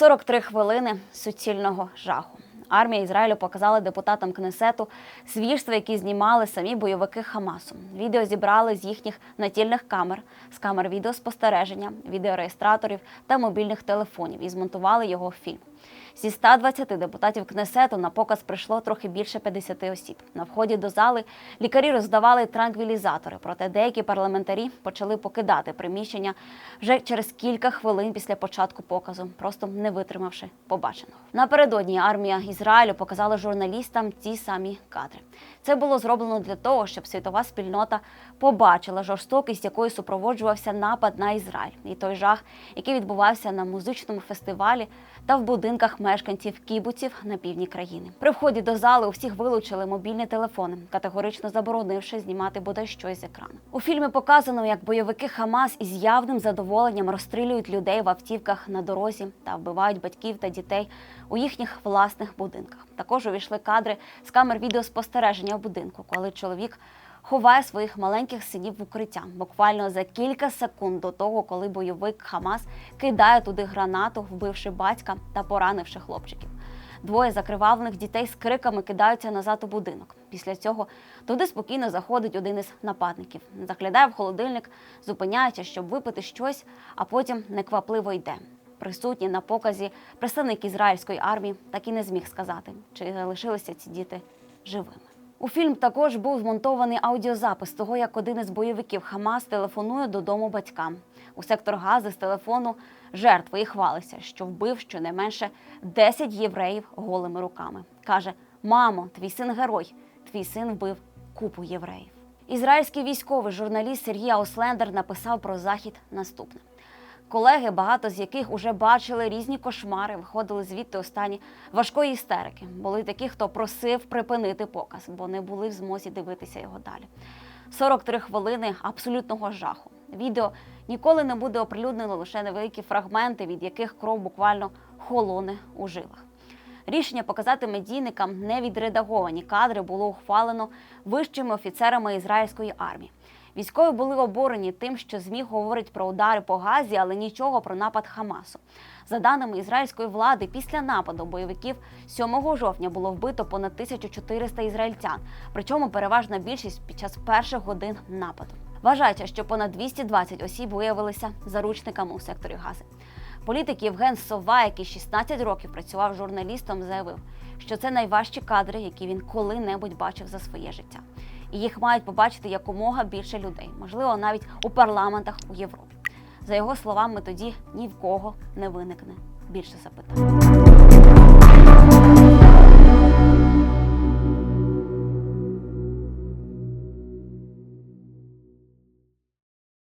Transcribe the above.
43 хвилини суцільного жаху. Армія Ізраїлю показала депутатам Кнесету свіжства, які знімали самі бойовики Хамасу. Відео зібрали з їхніх натільних камер, з камер відеоспостереження, відеореєстраторів та мобільних телефонів і змонтували його в фільм. Зі 120 депутатів Кнесету на показ прийшло трохи більше 50 осіб. На вході до зали лікарі роздавали транквілізатори, проте деякі парламентарі почали покидати приміщення вже через кілька хвилин після початку показу, просто не витримавши побаченого. Напередодні армія Ізраїлю показала журналістам ті самі кадри. Це було зроблено для того, щоб світова спільнота побачила жорстокість, якою супроводжувався напад на Ізраїль, і той жах, який відбувався на музичному фестивалі та в будинках мешканців кібуців на півдні країни. При вході до зали у всіх вилучили мобільні телефони, категорично заборонивши знімати бодай щось з екрану. У фільмі показано, як бойовики Хамас із явним задоволенням розстрілюють людей в автівках на дорозі та вбивають батьків та дітей у їхніх власних будинках. Також увійшли кадри з камер відеоспостереження в будинку, коли чоловік ховає своїх маленьких синів в укриття буквально за кілька секунд до того, коли бойовик Хамас кидає туди гранату, вбивши батька та поранивши хлопчиків. Двоє закривавлених дітей з криками кидаються назад у будинок. Після цього туди спокійно заходить один із нападників, заглядає в холодильник, зупиняється, щоб випити щось, а потім неквапливо йде. Присутні на показі представник ізраїльської армії так і не зміг сказати, чи залишилися ці діти живими. У фільм також був змонтований аудіозапис того, як один із бойовиків Хамас телефонує додому батькам. У сектор Гази з телефону жертви і хвалиться, що вбив щонайменше 10 євреїв голими руками. Каже: Мамо, твій син герой, твій син вбив купу євреїв. Ізраїльський військовий журналіст Сергій Ауслендер написав про захід наступне. Колеги, багато з яких уже бачили різні кошмари, виходили звідти у стані важкої істерики. Були такі, хто просив припинити показ, бо не були в змозі дивитися його далі. 43 хвилини абсолютного жаху. Відео ніколи не буде оприлюднено лише невеликі фрагменти, від яких кров буквально холоне у жилах. Рішення показати медійникам невідредаговані кадри було ухвалено вищими офіцерами ізраїльської армії. Військові були обурені тим, що ЗМІ говорить про удари по Газі, але нічого про напад Хамасу. За даними ізраїльської влади, після нападу бойовиків 7 жовтня було вбито понад 1400 ізраїльтян, причому переважна більшість під час перших годин нападу. Вважається, що понад 220 осіб виявилися заручниками у секторі Гази. Політик Євген Сова, який 16 років працював журналістом, заявив, що це найважчі кадри, які він коли-небудь бачив за своє життя. І їх мають побачити якомога більше людей, можливо, навіть у парламентах у Європі. За його словами, тоді ні в кого не виникне більше запитань.